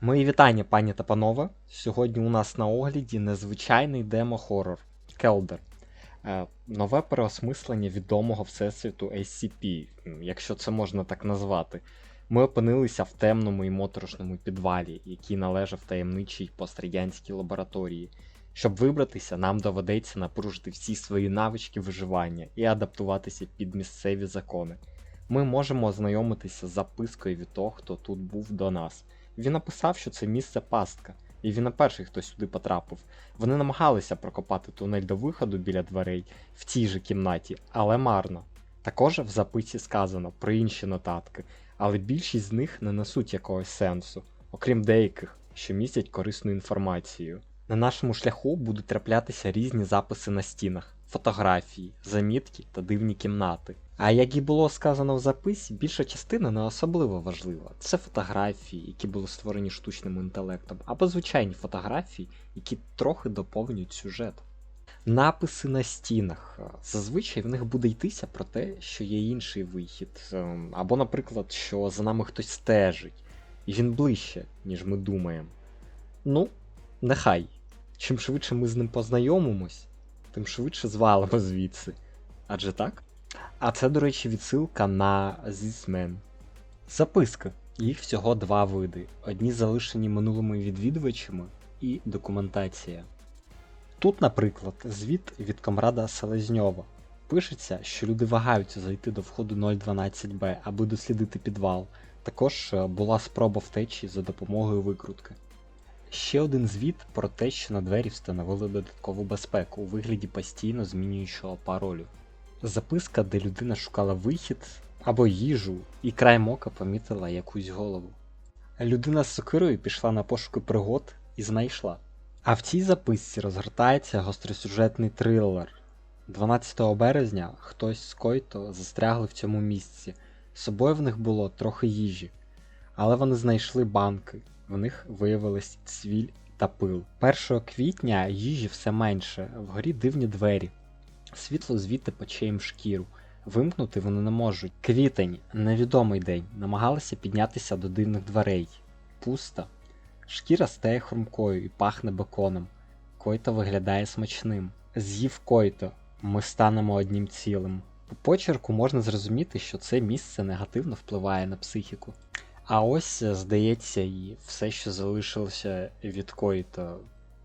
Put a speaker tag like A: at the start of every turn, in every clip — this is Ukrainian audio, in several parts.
A: Мої вітання, пані та панове. Сьогодні у нас на огляді незвичайний демо-хорор Келдер. Е, Нове переосмислення відомого всесвіту SCP, якщо це можна так назвати. Ми опинилися в темному і моторошному підвалі, який належав таємничій пострадянській лабораторії. Щоб вибратися, нам доведеться напружити всі свої навички виживання і адаптуватися під місцеві закони. Ми можемо ознайомитися з запискою від того, хто тут був до нас. Він написав, що це місце пастка, і він не перший, хто сюди потрапив. Вони намагалися прокопати тунель до виходу біля дверей в тій же кімнаті, але марно. Також в записі сказано про інші нотатки, але більшість з них не несуть якогось сенсу, окрім деяких, що містять корисну інформацію. На нашому шляху будуть траплятися різні записи на стінах, фотографії, замітки та дивні кімнати. А як і було сказано в записі, більша частина не особливо важлива. Це фотографії, які були створені штучним інтелектом, або звичайні фотографії, які трохи доповнюють сюжет. Написи на стінах. Зазвичай в них буде йтися про те, що є інший вихід, ем, або, наприклад, що за нами хтось стежить, і він ближче, ніж ми думаємо. Ну, нехай. Чим швидше ми з ним познайомимось, тим швидше звалимо звідси. Адже так? А це, до речі, відсилка на Man. Записка. Їх всього два види: одні залишені минулими відвідувачами і документація. Тут, наприклад, звіт від комрада Селезньова. Пишеться, що люди вагаються зайти до входу 012Б, аби дослідити підвал. Також е, була спроба втечі за допомогою викрутки. Ще один звіт про те, що на двері встановили додаткову безпеку у вигляді постійно змінюючого паролю. Записка, де людина шукала вихід або їжу, і краєм ока помітила якусь голову. Людина з сокирою пішла на пошуки пригод і знайшла. А в цій записці розгортається гостросюжетний трилер. 12 березня хтось з Който застрягли в цьому місці. З собою в них було трохи їжі, але вони знайшли банки, в них виявилась цвіль та пил. 1 квітня їжі все менше, вгорі дивні двері. Світло звідти пече їм шкіру. Вимкнути вони не можуть. Квітень, невідомий день, намагалися піднятися до дивних дверей. Пусто. Шкіра стає хрумкою і пахне беконом. Който виглядає смачним. З'їв който, ми станемо одним цілим. По почерку можна зрозуміти, що це місце негативно впливає на психіку. А ось, здається, і все, що залишилося від който,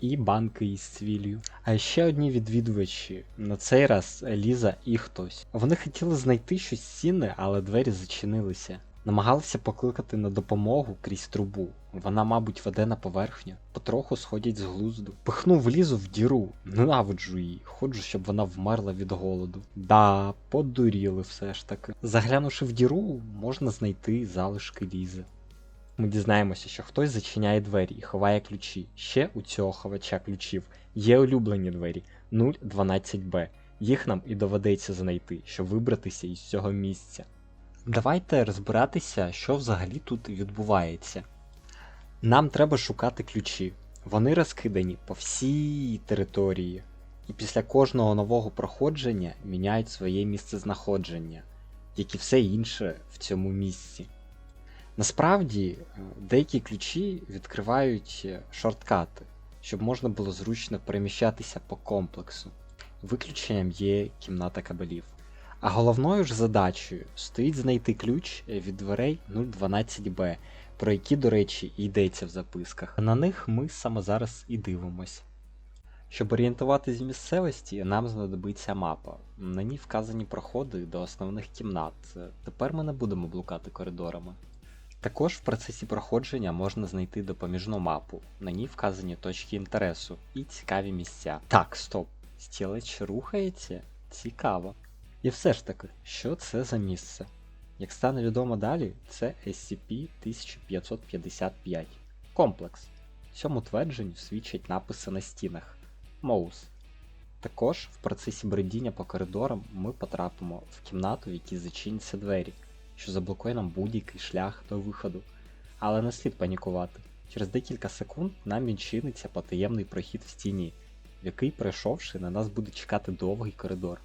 A: і банки із цвіллю. А ще одні відвідувачі, на цей раз Ліза і хтось. Вони хотіли знайти щось цінне, але двері зачинилися. Намагалися покликати на допомогу крізь трубу. Вона, мабуть, веде на поверхню, потроху сходять з глузду. Пихнув лізу в діру, ненавиджу її, ходжу, щоб вона вмерла від голоду. Да, подуріли все ж таки. Заглянувши в діру, можна знайти залишки лізи. Ми дізнаємося, що хтось зачиняє двері і ховає ключі. Ще у цього ховача ключів є улюблені двері 012Б. Їх нам і доведеться знайти, щоб вибратися із цього місця. Давайте розбиратися, що взагалі тут відбувається. Нам треба шукати ключі. Вони розкидані по всій території, і після кожного нового проходження міняють своє місцезнаходження, як і все інше в цьому місці. Насправді, е, деякі ключі відкривають е, шорткати, щоб можна було зручно переміщатися по комплексу. Виключенням є кімната кабелів. А головною ж задачею стоїть знайти ключ від дверей 012Б, про які, до речі, йдеться в записках. На них ми саме зараз і дивимось. Щоб орієнтуватись в місцевості, нам знадобиться мапа. На ній вказані проходи до основних кімнат. Тепер ми не будемо блукати коридорами. Також в процесі проходження можна знайти допоміжну мапу. На ній вказані точки інтересу і цікаві місця. Так, стоп. Стілець рухається? Цікаво. І все ж таки, що це за місце? Як стане відомо далі, це SCP-1555 комплекс. Цьому твердженню свідчать написи на стінах Моус. Також в процесі бредіння по коридорам ми потрапимо в кімнату, в якій зачиняться двері, що заблокує нам будь-який шлях до виходу. Але не слід панікувати. Через декілька секунд нам відчиниться потаємний прохід в стіні, в який, пройшовши, на нас буде чекати довгий коридор.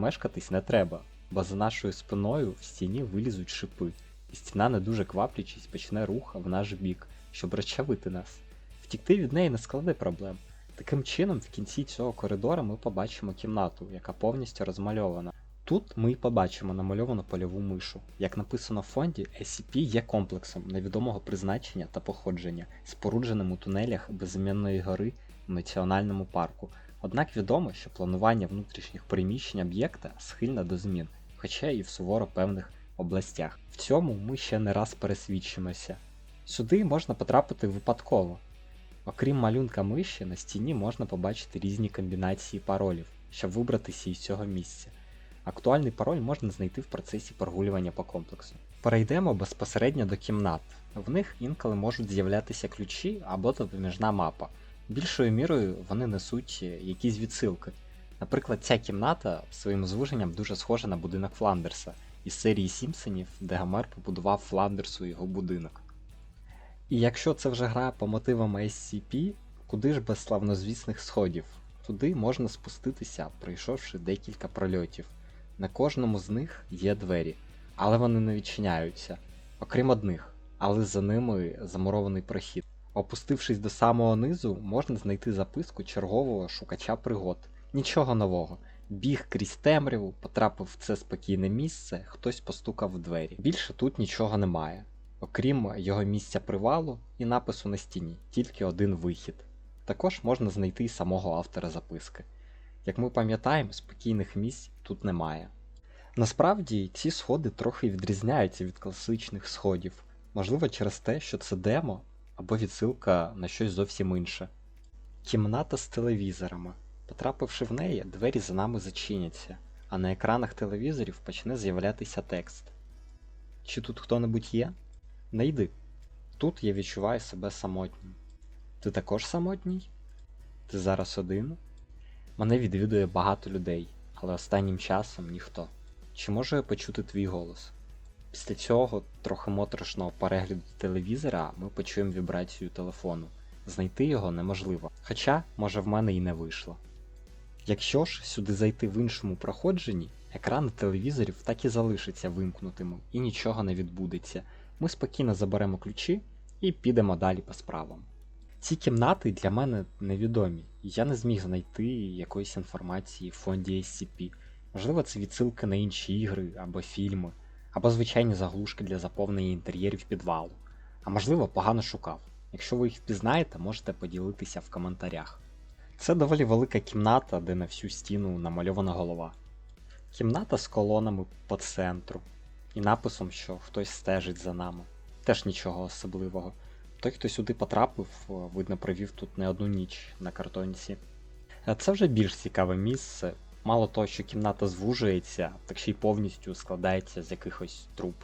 A: Мешкатись не треба, бо за нашою спиною в стіні вилізуть шипи, і стіна, не дуже кваплячись, почне рух в наш бік, щоб розчавити нас. Втікти від неї не складе проблем. Таким чином, в кінці цього коридора ми побачимо кімнату, яка повністю розмальована. Тут ми й побачимо намальовану польову мишу. Як написано в фонді, SCP є комплексом невідомого призначення та походження, спорудженим у тунелях безім'яної гори в національному парку. Однак відомо, що планування внутрішніх переміщень об'єкта схильне до змін, хоча і в суворо певних областях. В цьому ми ще не раз пересвідчимося. Сюди можна потрапити випадково. Окрім малюнка миші, на стіні можна побачити різні комбінації паролів, щоб вибратися із цього місця. Актуальний пароль можна знайти в процесі прогулювання по комплексу. Перейдемо безпосередньо до кімнат. В них інколи можуть з'являтися ключі або допоміжна мапа. Більшою мірою вони несуть якісь відсилки. Наприклад, ця кімната своїм звуженням дуже схожа на будинок Фландерса із серії Сімпсонів, де Гомер побудував Фландерсу його будинок. І якщо це вже гра по мотивам SCP, куди ж без славнозвісних сходів? Туди можна спуститися, пройшовши декілька прольотів. На кожному з них є двері, але вони не відчиняються, окрім одних, але за ними замурований прохід. Опустившись до самого низу, можна знайти записку чергового шукача пригод. Нічого нового. Біг крізь темряву, потрапив в це спокійне місце, хтось постукав в двері. Більше тут нічого немає. Окрім його місця привалу і напису на стіні, тільки один вихід. Також можна знайти й самого автора записки. Як ми пам'ятаємо, спокійних місць тут немає. Насправді ці сходи трохи відрізняються від класичних сходів, можливо через те, що це демо або відсилка на щось зовсім інше. Кімната з телевізорами. Потрапивши в неї, двері за нами зачиняться, а на екранах телевізорів почне з'являтися текст. Чи тут хто-небудь є? Не йди. Тут я відчуваю себе самотнім. Ти також самотній? Ти зараз один? Мене відвідує багато людей, але останнім часом ніхто. Чи можу я почути твій голос? Після цього трохи моторошного перегляду телевізора ми почуємо вібрацію телефону. Знайти його неможливо, хоча, може, в мене і не вийшло. Якщо ж сюди зайти в іншому проходженні, екрани телевізорів так і залишаться вимкнутими і нічого не відбудеться. Ми спокійно заберемо ключі і підемо далі по справам. Ці кімнати для мене невідомі, я не зміг знайти якоїсь інформації в фонді SCP. Можливо, це відсилки на інші ігри або фільми, або звичайні заглушки для заповнення інтер'єрів підвалу. А можливо, погано шукав. Якщо ви їх впізнаєте, можете поділитися в коментарях. Це доволі велика кімната, де на всю стіну намальована голова. Кімната з колонами по центру і написом, що хтось стежить за нами. Теж нічого особливого. Той, хто сюди потрапив, видно, провів тут не одну ніч на картонці. Е, Це вже більш цікаве місце. Мало того, що кімната звужується, так ще й повністю складається з якихось труб.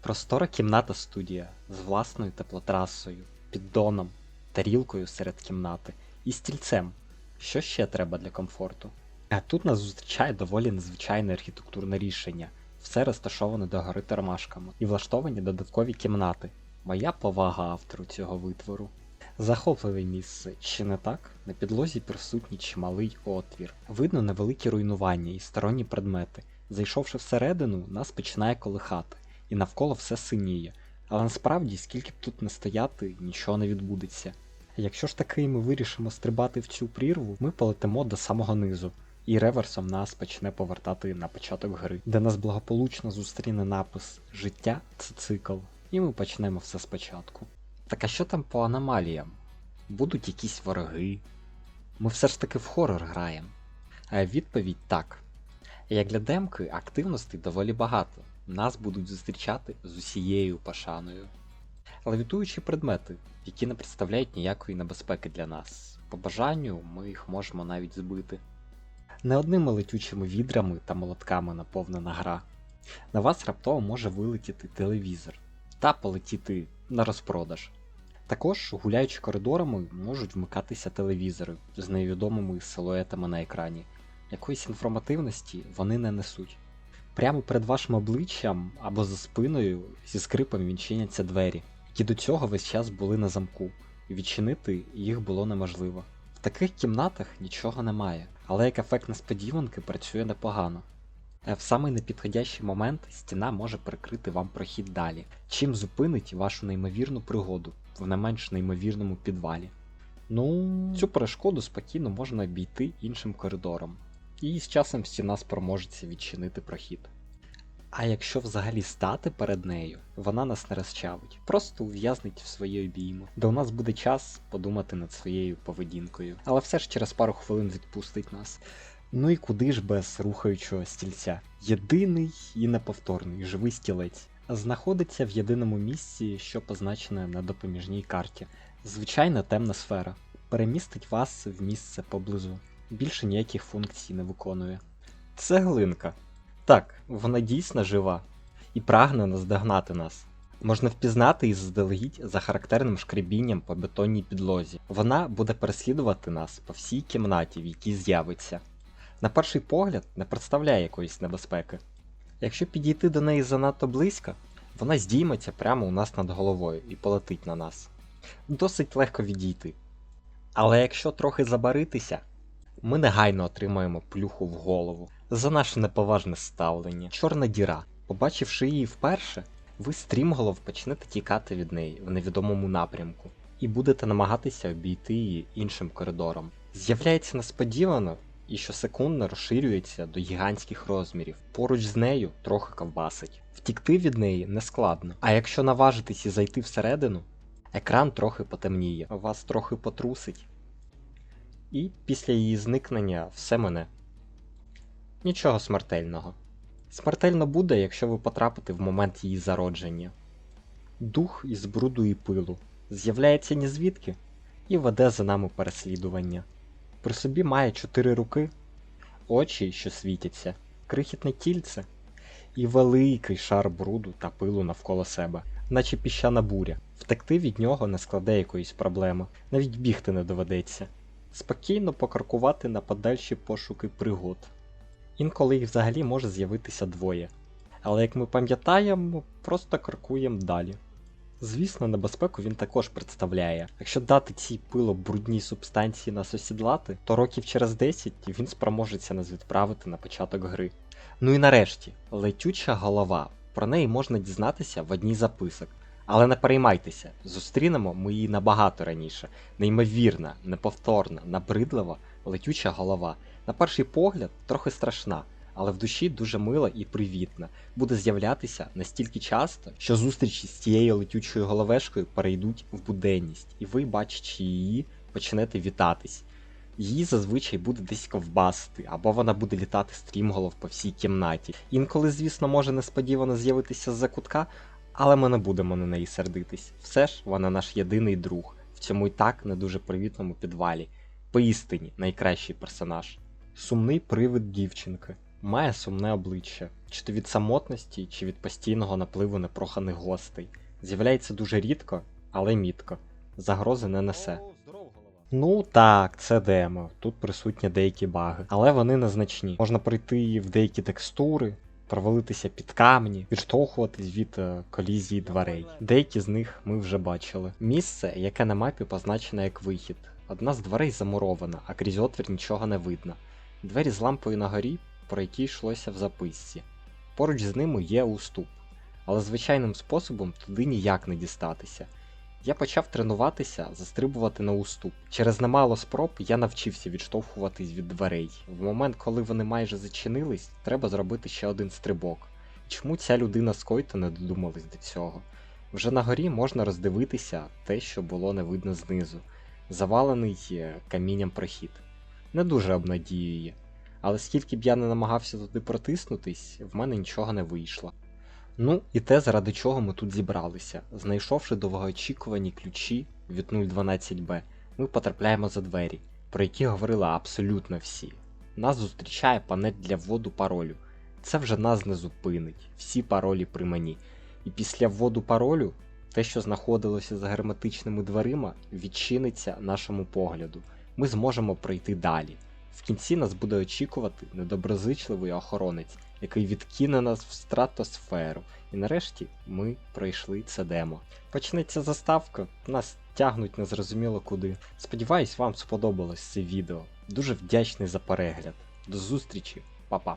A: Простора кімната студія з власною теплотрасою, піддоном, тарілкою серед кімнати і стільцем. Що ще треба для комфорту? А тут нас зустрічає доволі незвичайне архітектурне рішення. Все розташоване догори термашками і влаштовані додаткові кімнати. Моя повага автору цього витвору. Захопливе місце, чи не так? На підлозі присутній чималий отвір. Видно невеликі руйнування і сторонні предмети. Зайшовши всередину, нас починає колихати, і навколо все синіє. Але насправді, скільки б тут не стояти, нічого не відбудеться. Якщо ж таки ми вирішимо стрибати в цю прірву, ми полетимо до самого низу, і реверсом нас почне повертати на початок гри, де нас благополучно зустріне напис Життя це цикл, і ми почнемо все спочатку. Так а що там по аномаліям? Будуть якісь вороги? Ми все ж таки в хорор граємо. Відповідь так. Як для демки, активностей доволі багато. Нас будуть зустрічати з усією пошаною. Левітуючі предмети, які не представляють ніякої небезпеки для нас. По бажанню ми їх можемо навіть збити. Не одними летючими відрами та молотками наповнена гра. На вас раптово може вилетіти телевізор та полетіти на розпродаж. Також, гуляючи коридорами, можуть вмикатися телевізори з невідомими силуетами на екрані. Якоїсь інформативності вони не несуть. Прямо перед вашим обличчям або за спиною зі скрипом відчиняться двері, які до цього весь час були на замку, і відчинити їх було неможливо. В таких кімнатах нічого немає, але як ефект несподіванки працює непогано. Е, В самий непідходящий момент стіна може перекрити вам прохід далі, чим зупинить вашу неймовірну пригоду. В не менш неймовірному підвалі. Ну, цю перешкоду спокійно можна обійти іншим коридором, і з часом стіна спроможеться відчинити прохід. А якщо взагалі стати перед нею, вона нас не розчавить, просто ув'язнить в своїй обійму, де у нас буде час подумати над своєю поведінкою. Але все ж через пару хвилин відпустить нас. Ну і куди ж без рухаючого стільця? Єдиний і неповторний живий стілець. Знаходиться в єдиному місці, що позначене на допоміжній карті. Звичайна темна сфера. Перемістить вас в місце поблизу. Більше ніяких функцій не виконує. Цеглинка. Так, вона дійсно жива і прагне наздогнати нас. Можна впізнати її заздалегідь за характерним шкребінням по бетонній підлозі. Вона буде переслідувати нас по всій кімнаті, в якій з'явиться. На перший погляд не представляє якоїсь небезпеки. Якщо підійти до неї занадто близько, вона здійметься прямо у нас над головою і полетить на нас. Досить легко відійти. Але якщо трохи забаритися, ми негайно отримаємо плюху в голову за наше неповажне ставлення. Чорна діра. Побачивши її вперше, ви стрімголов почнете тікати від неї в невідомому напрямку і будете намагатися обійти її іншим коридором. З'являється несподівано і щосекундно розширюється до гігантських розмірів. Поруч з нею трохи ковбасить. Втікти від неї не складно. А якщо наважитись і зайти всередину, екран трохи потемніє, вас трохи потрусить. І після її зникнення все мене. Нічого смертельного. Смертельно буде, якщо ви потрапите в момент її зародження. Дух із бруду і пилу з'являється ні звідки і веде за нами переслідування. При собі має чотири руки, очі, що світяться, крихітне тільце і великий шар бруду та пилу навколо себе, наче піщана буря. Втекти від нього не складе якоїсь проблеми, навіть бігти не доведеться. Спокійно покрокувати на подальші пошуки пригод. Інколи їх взагалі може з'явитися двоє. Але як ми пам'ятаємо, просто крокуємо далі. Звісно, небезпеку він також представляє. Якщо дати цій пило-брудній субстанції нас осідлати, то років через 10 він спроможеться нас відправити на початок гри. Ну і нарешті, летюча голова. Про неї можна дізнатися в одній записок. Але не переймайтеся, зустрінемо ми її набагато раніше. Неймовірна, неповторна, набридлива, летюча голова. На перший погляд трохи страшна, але в душі дуже мила і привітна. Буде з'являтися настільки часто, що зустрічі з цією летючою головешкою перейдуть в буденність, і ви, бачачи її, почнете вітатись. Її зазвичай буде десь ковбасити, або вона буде літати стрімголов по всій кімнаті. Інколи, звісно, може несподівано з'явитися з-за кутка, але ми не будемо на неї сердитись. Все ж вона наш єдиний друг в цьому і так не дуже привітному підвалі. Поістині найкращий персонаж. Сумний привид дівчинки. Має сумне обличчя, чи то від самотності, чи від постійного напливу непроханих гостей. З'являється дуже рідко, але мітко. Загрози не несе. Ну так, це демо. Тут присутні деякі баги, але вони незначні. Можна пройти в деякі текстури, провалитися під камні, відштовхуватись від е, колізії дверей. Деякі з них ми вже бачили. Місце, яке на мапі позначене як вихід. Одна з дверей замурована, а крізь отвір нічого не видно. Двері з лампою на горі, про які йшлося в записці. Поруч з ними є уступ, але звичайним способом туди ніяк не дістатися. Я почав тренуватися, застрибувати на уступ. Через немало спроб я навчився відштовхуватись від дверей. В момент, коли вони майже зачинились, треба зробити ще один стрибок. Чому ця людина з Койта не додумалась до цього? Вже на горі можна роздивитися те, що було не видно знизу, завалений е, камінням прохід. Не дуже обнадіює, але скільки б я не намагався туди протиснутись, в мене нічого не вийшло. Ну, і те, заради чого ми тут зібралися. Знайшовши довгоочікувані ключі від 012Б, ми потрапляємо за двері, про які говорили абсолютно всі. Нас зустрічає панель для вводу паролю. Це вже нас не зупинить, всі паролі при мені. І після вводу паролю, те, що знаходилося за герметичними дверима, відчиниться нашому погляду. Ми зможемо пройти далі. В кінці нас буде очікувати недоброзичливий охоронець, який відкине нас в стратосферу. І нарешті ми пройшли це демо. Почнеться заставка, нас тягнуть незрозуміло куди. Сподіваюсь, вам сподобалось це відео. Дуже вдячний за перегляд. До зустрічі, па-па.